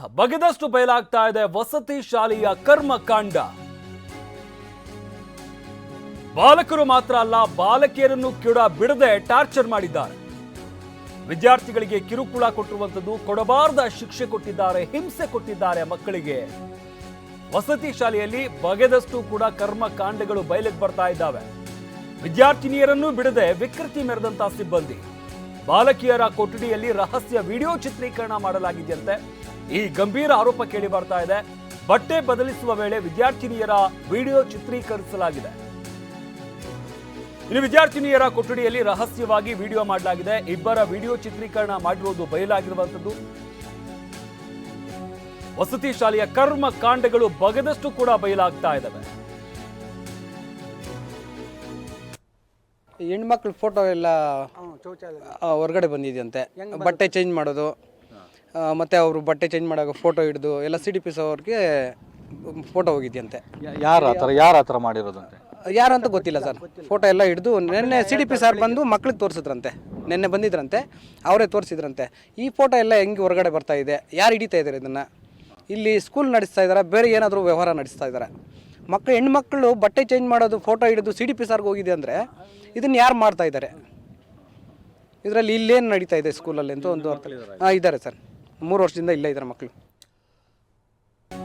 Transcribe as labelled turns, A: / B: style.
A: ಬಗೆದಷ್ಟು ಬಯಲಾಗ್ತಾ ಇದೆ ವಸತಿ ಶಾಲೆಯ ಕರ್ಮಕಾಂಡ ಬಾಲಕರು ಮಾತ್ರ ಅಲ್ಲ, ಬಾಲಕಿಯರನ್ನು ಕೂಡ ಬಿಡದೆ ಟಾರ್ಚರ್ ಮಾಡಿದ್ದಾರೆ. ವಿದ್ಯಾರ್ಥಿಗಳಿಗೆ ಕಿರುಕುಳ ಕೊಟ್ಟಿರುವಂಥದ್ದು ಕೊಡಬಾರದ ಶಿಕ್ಷೆ ಕೊಟ್ಟಿದ್ದಾರೆ, ಹಿಂಸೆ ಕೊಟ್ಟಿದ್ದಾರೆ ಮಕ್ಕಳಿಗೆ. ವಸತಿ ಶಾಲೆಯಲ್ಲಿ ಬಗೆದಷ್ಟು ಕೂಡ ಕರ್ಮಕಾಂಡಗಳು ಬಯಲಿಗೆ ಬರ್ತಾ ಇದ್ದಾವೆ. ವಿದ್ಯಾರ್ಥಿನಿಯರನ್ನೂ ಬಿಡದೆ ವಿಕೃತಿ ಮೆರೆದಂತಹ ಸಿಬ್ಬಂದಿ. ಬಾಲಕಿಯರ ಕೊಠಡಿಯಲ್ಲಿ ರಹಸ್ಯ ವಿಡಿಯೋ ಚಿತ್ರೀಕರಣ ಮಾಡಲಾಗಿದೆಯಂತೆ. ಈ ಗಂಭೀರ ಆರೋಪ ಕೇಳಿ ಬರ್ತಾ ಇದೆ. ಬಟ್ಟೆ ಬದಲಿಸುವ ವೇಳೆ ವಿದ್ಯಾರ್ಥಿನಿಯರ ವಿಡಿಯೋ ಚಿತ್ರೀಕರಿಸಲಾಗಿದೆ. ಇನ್ನು ವಿದ್ಯಾರ್ಥಿನಿಯರ ಕೊಠಡಿಯಲ್ಲಿ ರಹಸ್ಯವಾಗಿ ವಿಡಿಯೋ ಮಾಡಲಾಗಿದೆ. ಇಬ್ಬರ ವಿಡಿಯೋ ಚಿತ್ರೀಕರಣ ಮಾಡಿರುವುದು ಬಯಲಾಗಿರುವಂಥದ್ದು. ವಸತಿ ಶಾಲೆಯ ಕರ್ಮ ಕಾಂಡಗಳು ಬಗೆದಷ್ಟು ಕೂಡ ಬಯಲಾಗ್ತಾ ಇದ್ದಾವೆ.
B: ಹೆಣ್ಮಕ್ಳ ಫೋಟೋ ಎಲ್ಲ ಆ, ಹೊರಗಡೆ ಬಂದಿದೆಯಂತೆ. ಬಟ್ಟೆ ಚೇಂಜ್ ಮಾಡೋದು ಆ, ಮತ್ತೆ ಅವರು ಬಟ್ಟೆ ಚೇಂಜ್ ಮಾಡೋ ಫೋಟೋ ಹಿಡಿದು ಎಲ್ಲ ಸಿ ಡಿ ಪಿ ಅವ್ರಿಗೆ ಫೋಟೋ ಹೋಗಿದೆಯಂತೆ.
C: ಯಾರು ಆ ಥರ ಯಾರು ಆ ಥರ ಮಾಡಿರೋದಂತೆ?
B: ಯಾರು ಅಂತ ಗೊತ್ತಿಲ್ಲ ಸರ್. ಫೋಟೋ ಎಲ್ಲ ಹಿಡಿದು ನಿನ್ನೆ ಸಿ ಡಿ ಪಿ ಸರ್ ಬಂದು ಮಕ್ಳಿಗೆ ತೋರಿಸಿದ್ರಂತೆ. ನಿನ್ನೆ ಬಂದಿದ್ರಂತೆ ಅವರೇ ತೋರಿಸಿದ್ರಂತೆ. ಈ ಫೋಟೋ ಎಲ್ಲ ಹೆಂಗೆ ಹೊರಗಡೆ ಬರ್ತಾ ಇದೆ? ಯಾರು ಹಿಡಿತಾ ಇದ್ದಾರೆ ಇದನ್ನು? ಇಲ್ಲಿ ಸ್ಕೂಲ್ ನಡೆಸ್ತಾ ಇದ್ದಾರೆ ಬೇರೆ ಏನಾದರೂ ವ್ಯವಹಾರ ನಡೆಸ್ತಾ ಇದ್ದಾರೆ ಮಕ್ಕಳು ಹೆಣ್ಮಕ್ಳು ಬಟ್ಟೆ ಚೇಂಜ್ ಮಾಡೋದು ಫೋಟೋ ಹಿಡಿದು ಸಿ ಡಿ ಪಿ ಸಾರ್ಗೆ ಹೋಗಿದೆ ಅಂದರೆ ಇದನ್ನು ಯಾರು ಮಾಡ್ತಾ ಇದ್ದಾರೆ? ಇದರಲ್ಲಿ ಇಲ್ಲೇನು ನಡೀತಾ ಇದೆ ಸ್ಕೂಲಲ್ಲಿ ಅಂತ ಒಂದು ಅರ್ಥ. ಹಾಂ ಇದ್ದಾರೆ ಸರ್ ಮೂರು ವರ್ಷದಿಂದ ಇಲ್ಲೇ ಇದ್ದಾರೆ ಮಕ್ಕಳು